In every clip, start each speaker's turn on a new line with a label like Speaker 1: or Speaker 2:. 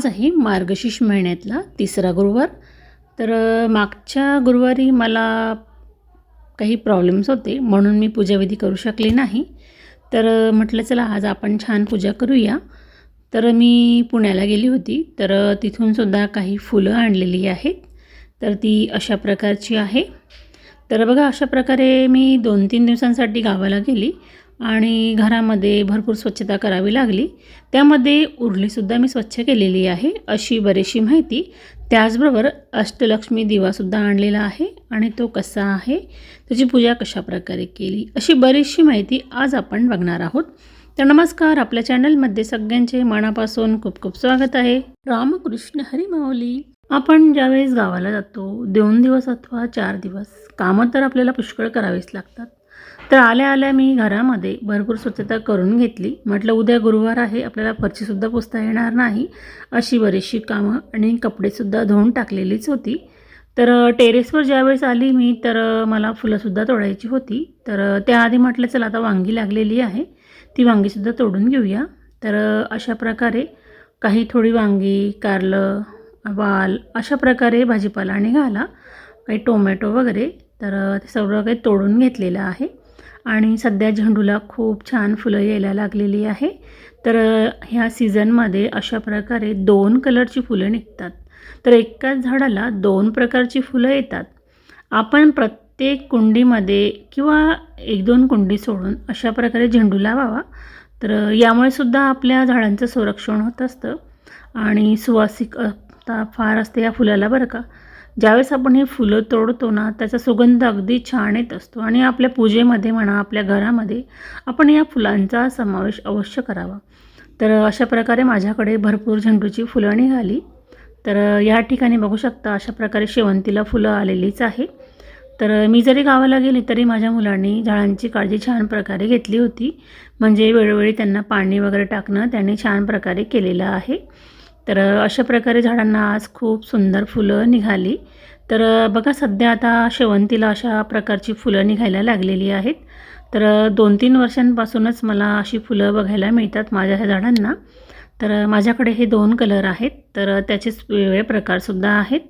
Speaker 1: आज आहे मार्गशीर्ष महिन्यातला तिसरा गुरुवार. तर मागच्या गुरुवारी मला काही प्रॉब्लेम्स होते म्हणून मी पूजाविधी करू शकले नाही. तर म्हटलं चला आज आपण छान पूजा करूया. तर मी पुण्याला गेली होती. तर तिथूनसुद्धा काही फुलं आणलेली आहेत. तर ती अशा प्रकारची आहे. तर बघा अशा प्रकारे मी दोन तीन दिवसांसाठी गावाला गेली. आणि घरामध्ये भरपूर स्वच्छता करावी लागली. त्यामध्ये उरलीसुद्धा मी स्वच्छ केलेली आहे अशी बरीचशी माहिती. त्याचबरोबर अष्टलक्ष्मी दिवासुद्धा आणलेला आहे आणि तो कसा आहे त्याची पूजा कशा प्रकारे केली अशी बरीचशी माहिती आज आपण बघणार आहोत. तर नमस्कार आपल्या चॅनलमध्ये सगळ्यांचे मनापासून खूप खूप स्वागत आहे. रामकृष्ण हरीमाऊली आपण ज्यावेळेस गावाला जातो दोन दिवस अथवा चार दिवस कामं तर आपल्याला पुष्कळ करावीच लागतात. तर आल्या आल्या मी घरामध्ये भरपूर स्वच्छता करून घेतली. म्हटलं उद्या गुरुवार आहे आपल्याला फरशीसुद्धा पुसता येणार नाही. अशी बरीचशी कामं आणि कपडेसुद्धा धुवून टाकलेलीच होती. तर टेरेसवर ज्यावेळेस आली मी तर मला फुलंसुद्धा तोडायची होती. तर त्याआधी म्हटलं चला आता वांगी लागलेली आहे ती वांगीसुद्धा तोडून घेऊया. तर अशा प्रकारे काही थोडी वांगी कारलं वाल अशा प्रकारे भाजीपाला निघाला काही टोमॅटो वगैरे तर ते सगळं काही तोडून घेतलेलं आहे. आणि सध्या झेंडूला खूप छान फुलं यायला लागलेली आहे. तर ह्या सीझनमध्ये अशा प्रकारे दोन कलरची फुलं निघतात. तर एकाच झाडाला दोन प्रकारची फुलं येतात. आपण प्रत्येक कुंडीमध्ये किंवा एक दोन कुंडी सोडून अशा प्रकारे झेंडू लावावा. तर यामुळे सुद्धा आपल्या झाडांचं संरक्षण होत असतं. आणि सुवासिकता फार असते या फुलाला बरं का. ज्यावेळेस आपण हे फुलं तोडतो ना त्याचा सुगंध अगदी छान येत असतो. आणि आपल्या पूजेमध्ये म्हणा आपल्या घरामध्ये आपण या फुलांचा समावेश अवश्य करावा. तर अशा प्रकारे माझ्याकडे भरपूर झेंडूची फुलं निघाली. तर या ठिकाणी बघू शकता अशा प्रकारे शेवंतीला फुलं आलेलीच आहे. तर मी जरी गावाला गेली तरी माझ्या मुलांनी झाडांची काळजी छान प्रकारे घेतली होती. म्हणजे वेळोवेळी त्यांना पाणी वगैरे टाकणं त्यांनी छान प्रकारे केलेलं आहे. तर अशा प्रकारे झाडांना आज खूप सुंदर फुलं निघाली. तर बघा सध्या आता शेवंतीला अशा प्रकारची फुलं निघायला लागलेली आहेत. तर दोन तीन वर्षांपासूनच मला अशी फुलं बघायला मिळतात माझ्या ह्या झाडांना. तर माझ्याकडे हे दोन कलर आहेत तर त्याचेच वेगवेगळे प्रकारसुद्धा आहेत.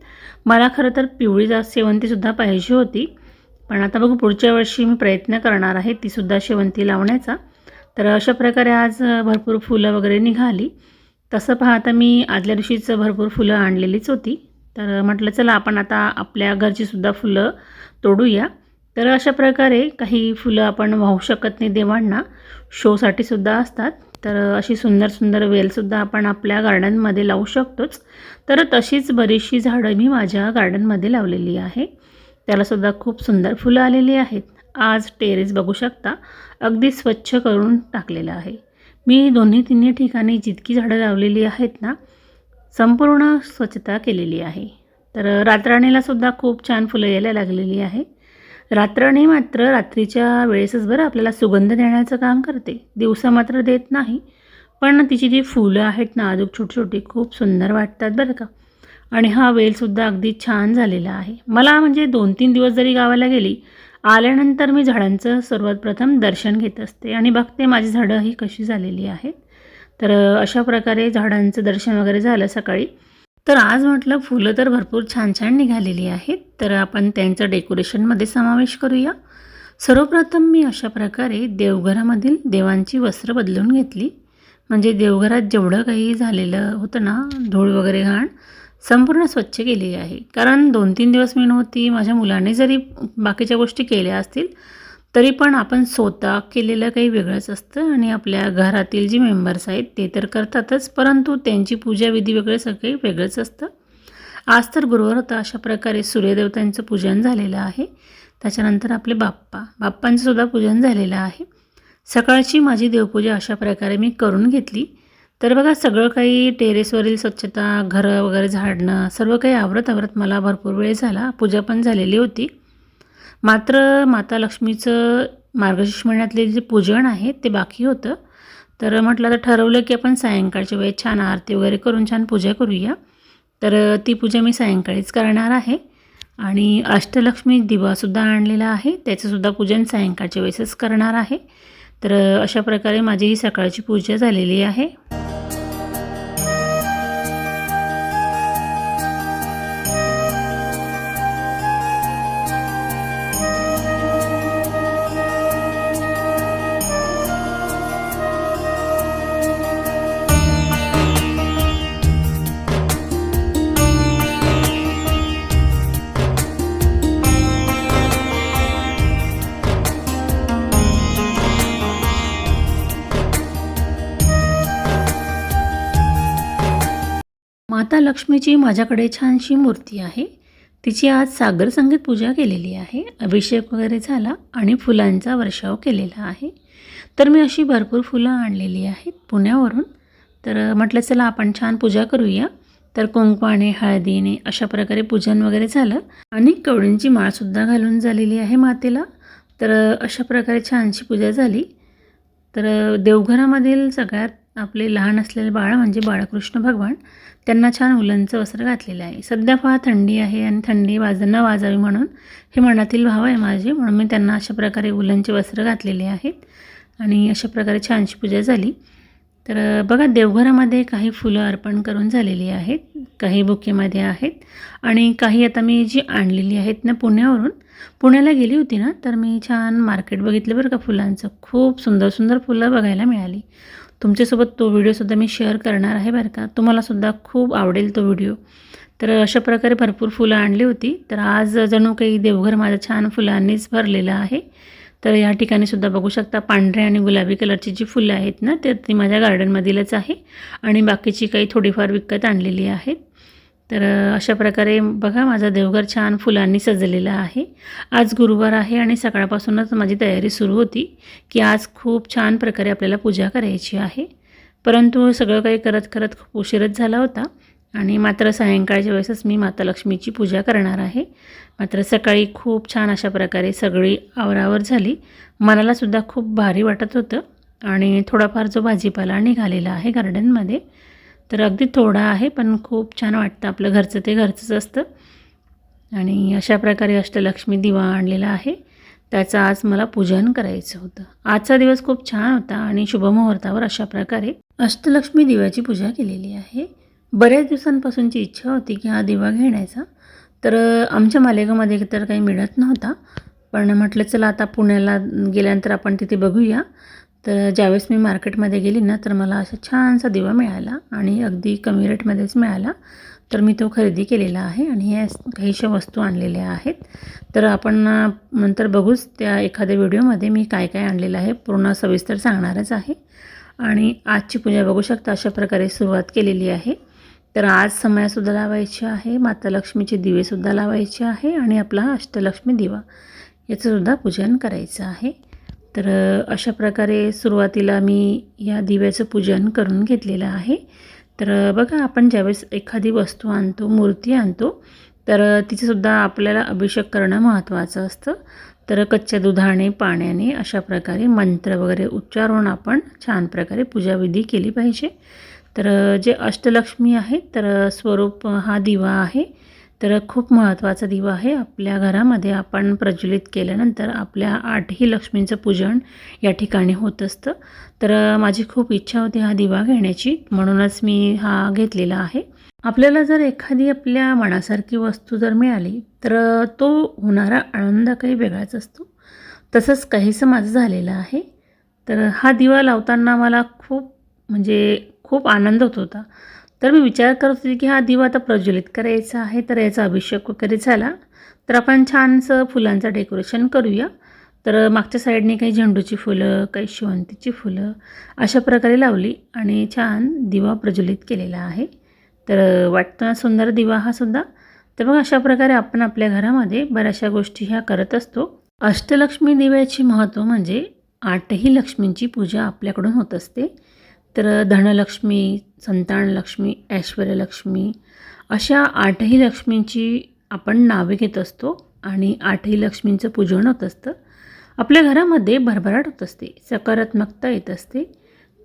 Speaker 1: मला खरं तर पिवळी जा शेवंतीसुद्धा पाहिजे होती पण आता बघू पुढच्या वर्षी मी प्रयत्न करणार आहे तीसुद्धा शेवंती लावण्याचा. तर अशा प्रकारे आज भरपूर फुलं वगैरे निघाली. तसं पाहता मी आदल्या दिवशीच भरपूर फुलं आणलेलीच होती. तर म्हटलं चला आपण आता आपल्या घरचीसुद्धा फुलं तोडूया. तर अशा प्रकारे काही फुलं आपण वाहू शकत नाही देवांना. शोसाठी सुद्धा असतात. तर अशी सुंदर सुंदर वेलसुद्धा आपण आपल्या गार्डनमध्ये लावू शकतोच. तर तशीच बरीचशी झाडं मी माझ्या गार्डनमध्ये लावलेली आहे. त्यालासुद्धा खूप सुंदर फुलं आलेली आहेत. आज टेरेस बघू शकता. अगदी स्वच्छ करून टाकलेलं आहे. मी दोन्ही तिन्ही ठिकाणी जितकी झाडं लावलेली आहेत ना संपूर्ण स्वच्छता केलेली आहे. तर रातराणीला सुद्धा खूप छान फुलं यायला लागलेली आहे. रातराणी मात्र रात्रीच्या वेळेसच बरं आपल्याला सुगंध देण्याचं काम करते. दिवसा मात्र देत नाही पण तिची जी फुलं आहेत ना अजून छोटी छोटी खूप सुंदर वाटतात बरं का. आणि हा वेलसुद्धा अगदी छान झालेला आहे. मला म्हणजे दोन तीन दिवस जरी गावाला गेली आल्यानंतर मी झाडांचं सर्वात प्रथम दर्शन घेत असते. आणि बघते माझी झाडं ही कशी झालेली आहेत. तर अशा प्रकारे झाडांचं दर्शन वगैरे झालं सकाळी. तर आज म्हटलं फुलं तर भरपूर छान छान निघालेली आहेत. तर आपण त्यांचं डेकोरेशनमध्ये समावेश करूया. सर्वप्रथम मी अशा प्रकारे देवघरामधील देवांची वस्त्र बदलून घेतली. म्हणजे देवघरात जेवढं काही झालेलं होतं ना धूळ वगैरे घाण संपूर्ण स्वच्छ केली आहे. कारण दोन तीन दिवस मी नव्हती माझ्या मुलाने जरी बाकीच्या गोष्टी केल्या असतील तरी पण आपण स्वतः केलेलं काही वेगळंच असतं आणि आपल्या घरातील जी मेंबर्स आहेत ते तर करतातच परंतु त्यांची पूजाविधी वगैरे सगळे वेगळंच असतं. आज तर गुरुवार होता अशा प्रकारे सूर्यदेवतांचं पूजन झालेलं आहे. त्याच्यानंतर आपले बाप्पा बाप्पांचंसुद्धा पूजन झालेलं आहे. सकाळची माझी देवपूजा अशा प्रकारे मी करून घेतली. तर बघा सगळं काही टेरेसवरील स्वच्छता घरं वगैरे झाडणं सर्व काही आवरत आवरत मला भरपूर वेळ झाला. पूजा पण झालेली होती. मात्र माता लक्ष्मीचं मार्गशीर्ष महिन्यातले जे पूजन आहे ते बाकी होतं. तर म्हटलं तर ठरवलं की आपण सायंकाळच्या वेळेत छान आरती वगैरे करून छान पूजा करूया. तर ती पूजा मी सायंकाळीच करणार आहे. आणि अष्टलक्ष्मी दिवासुद्धा आणलेला आहे. त्याचंसुद्धा पूजन सायंकाळच्या वेळेसच करणार आहे. तर अशा प्रकारे माझी ही सकाळची पूजा झालेली आहे. माता लक्ष्मीची माझ्याकडे छानशी मूर्ती आहे. तिची आज सागर संगीत पूजा केलेली आहे. अभिषेक वगैरे झाला आणि फुलांचा वर्षाव केलेला आहे. तर मी अशी भरपूर फुलं आणलेली आहेत पुण्यावरून. तर म्हटलं चला आपण छान पूजा करूया. तर कुंकवाने हळदीने अशा प्रकारे पूजन वगैरे झालं. आणि कवळींची माळसुद्धा घालून झालेली आहे मातेला. तर अशा प्रकारे छानशी पूजा झाली. तर देवघरामधील सगळ्यात आपले लहान असलेले बाळ म्हणजे बाळकृष्ण भगवान त्यांना छान उलंचं वस्त्र घातलेलं आहे. सध्या फार थंडी आहे आणि थंडी वाजांना वाजावी म्हणून हे मनातील भाव आहे माझे म्हणून मी त्यांना अशा प्रकारे उलनचे वस्त्र घातलेले आहेत आणि अशा प्रकारे छानशी पूजा झाली. तर बघा देवघरामध्ये काही फुलं अर्पण करून झालेली आहेत काही बुकेमध्ये आहेत आणि काही आता मी जी आणलेली आहेत ना पुण्यावरून पुण्याला गेली होती ना तर मी छान मार्केट बघितलं बरं का फुलांचं. खूप सुंदर सुंदर फुलं बघायला मिळाली. तुमच्यासोबत तो व्हिडिओसुद्धा मी शेअर करणार आहे बरं का. तुम्हालासुद्धा खूप आवडेल तो व्हिडिओ तर अशा प्रकारे भरपूर फुलं आणली होती. तर आज जणू काही देवघर माझं छान फुलांनीच भरलेलं आहे. तर या ठिकाणी सुद्धा बघू शकता पांढऱ्या आणि गुलाबी कलरची जी फुलं आहेत ना तर ती माझ्या गार्डनमधीलच आहे. आणि बाकीची काही थोडीफार विकत आणलेली आहेत. तर अशा प्रकारे बघा माझा देवघर छान फुलांनी सजलेलं आहे. आज गुरुवार आहे आणि सकाळपासूनच माझी तयारी सुरू होती की आज खूप छान प्रकारे आपल्याला पूजा करायची आहे. परंतु सगळं काही करत करत खूप उशीरच झाला होता आणि मात्र सायंकाळच्या वेळेसच मी माता लक्ष्मीची पूजा करणार आहे. मात्र सकाळी खूप छान अशा प्रकारे सगळी आवरावर झाली. मनालासुद्धा खूप भारी वाटत होतं आणि थोडाफार जो भाजीपाला निघालेला आहे गार्डनमध्ये तर अगदी थोडा आहे पण खूप छान वाटतं आपलं घरचं ते घरचंच असतं. आणि अशा प्रकारे अष्टलक्ष्मी दिवा आणलेला आहे. त्याचं आज मला पूजन करायचं होतं. आजचा दिवस खूप छान होता आणि शुभमुहूर्तावर अशा प्रकारे अष्टलक्ष्मी दिव्याची पूजा केलेली आहे. बऱ्याच दिवसांपासूनची इच्छा होती की हा दिवा घेण्याचा. तर आमच्या मालेगावमध्ये तर काही मिळत नव्हता. पण म्हटलं चला आता पुण्याला गेल्यानंतर आपण तिथे बघूया. तर ज्यावेळेस मी मार्केटमध्ये गेली ना तर मला असा छानसा दिवा मिळाला आणि अगदी कमी रेटमध्येच मिळाला. तर मी तो खरेदी केलेला आहे आणि या काहीशा वस्तू आणलेल्या आहेत. तर आपण नंतर बघूच त्या एखाद्या व्हिडिओमध्ये मी काय काय आणलेलं आहे. पूर्ण सविस्तर सांगणारच आहे. आणि आजची पूजा बघू शकता अशा प्रकारे सुरुवात केलेली आहे. तर आज समयासुद्धा लावायची आहे माता लक्ष्मीचे दिवेसुद्धा लावायचे आहे आणि आपला अष्टलक्ष्मी दिवा. याचंसुद्धा पूजन करायचं आहे. तर अशा प्रकारे सुरुवातीला मी या दिव्याचं पूजन करून घेतलेलं आहे. तर बघा आपण ज्यावेळेस एखादी वस्तू आणतो मूर्ती आणतो तर तिचंसुद्धा आपल्याला अभिषेक करणं महत्त्वाचं असतं. तर कच्च्या दुधाने पाण्याने अशा प्रकारे मंत्र वगैरे उच्चारून आपण छान प्रकारे पूजाविधी केली पाहिजे. तर जे अष्टलक्ष्मी आहे तर स्वरूप हा दिवा आहे. तर खूप महत्त्वाचा दिवा आहे. आपल्या घरामध्ये आपण प्रज्वलित केल्यानंतर आपल्या आठही लक्ष्मींचं पूजन या ठिकाणी होत असतं. तर माझी खूप इच्छा होती हा दिवा घेण्याची. म्हणूनच मी हा घेतलेला आहे. आपल्याला जर एखादी आपल्या मनासारखी वस्तू जर मिळाली तर तो होणारा आनंद काही वेगळाच असतो. तसंच काहीसं माझं झालेलं आहे. तर हा दिवा लावताना मला खूप म्हणजे खूप आनंद होत होता. तर मी विचार करत होते की हा दिवा आता प्रज्वलित करायचा आहे तर याचा अभिषेक वगैरे झाला. तर आपण छानसं फुलांचं डेकोरेशन करूया. तर मागच्या साईडने काही झेंडूची फुलं काही शेवंतीची फुलं अशा प्रकारे लावली आणि छान दिवा प्रज्वलित केलेला आहे. तर वाटतो ना सुंदर दिवा हा सुद्धा. तर मग अशा प्रकारे आपण आपल्या घरामध्ये बऱ्याचशा गोष्टी ह्या करत असतो. अष्टलक्ष्मी दिव्याचे महत्त्व म्हणजे आठही लक्ष्मींची पूजा आपल्याकडून होत असते. तर धनलक्ष्मी संतानलक्ष्मी ऐश्वर्यलक्ष्मी अशा आठही लक्ष्मींची आपण नावे घेत असतो आणि आठही लक्ष्मींचं पूजन होत असतं. आपल्या घरामध्ये भरभराट होत असते सकारात्मकता येत असते.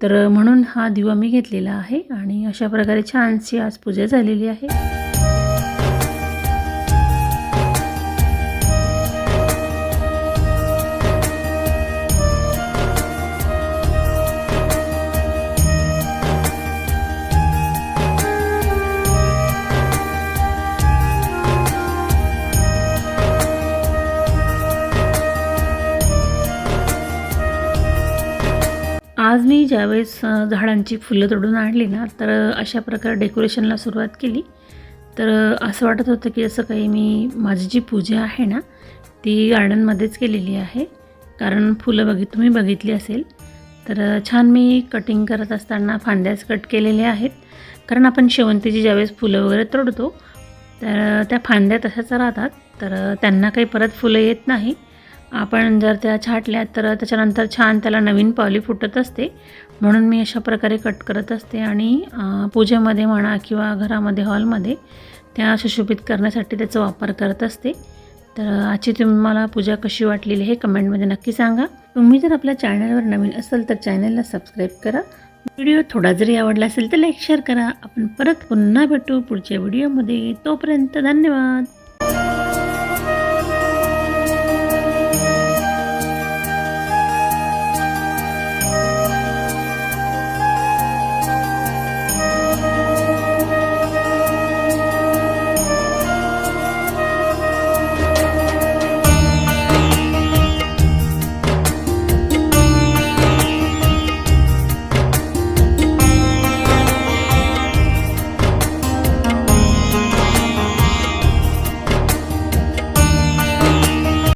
Speaker 1: तर म्हणून हा दिवा मी घेतलेला आहे आणि अशा प्रकारे छानशी आज पूजा झालेली आहे. आज मी ज्यावेळेस झाडांची फुलं तोडून आणली ना तर अशा प्रकारे डेकोरेशनला सुरुवात केली. तर असं वाटत होतं की असं काही मी माझी जी पूजा आहे ना ती गार्डनमध्येच केलेली आहे. कारण फुलं बघित तुम्ही बघितली असेल. तर छान मी कटिंग करत असताना फांद्याच कट केलेल्या आहेत. कारण आपण शेवंतीची ज्यावेळेस फुलं वगैरे तोडतो तर त्या फांद्या तशाच राहतात. तर त्यांना काही परत फुलं येत नाही. आपण जर त्या छाटल्या तर त्याच्यानंतर छान त्याला नवीन पावली फुटत असते. म्हणून मी अशा प्रकारे कट करत असते आणि पूजेमध्ये म्हणा किंवा घरामध्ये हॉलमध्ये त्या सुशोभित करण्यासाठी त्याचा वापर करत असते. तर आजची तुम्हाला पूजा कशी वाटलेली हे कमेंटमध्ये नक्की सांगा. तुम्ही जर आपल्या चॅनलवर नवीन असाल तर चॅनलला सबस्क्राईब करा. व्हिडिओ थोडा जरी आवडला असेल तर लाईक शेअर करा. आपण परत पुन्हा भेटू पुढच्या व्हिडिओमध्ये तोपर्यंत धन्यवाद.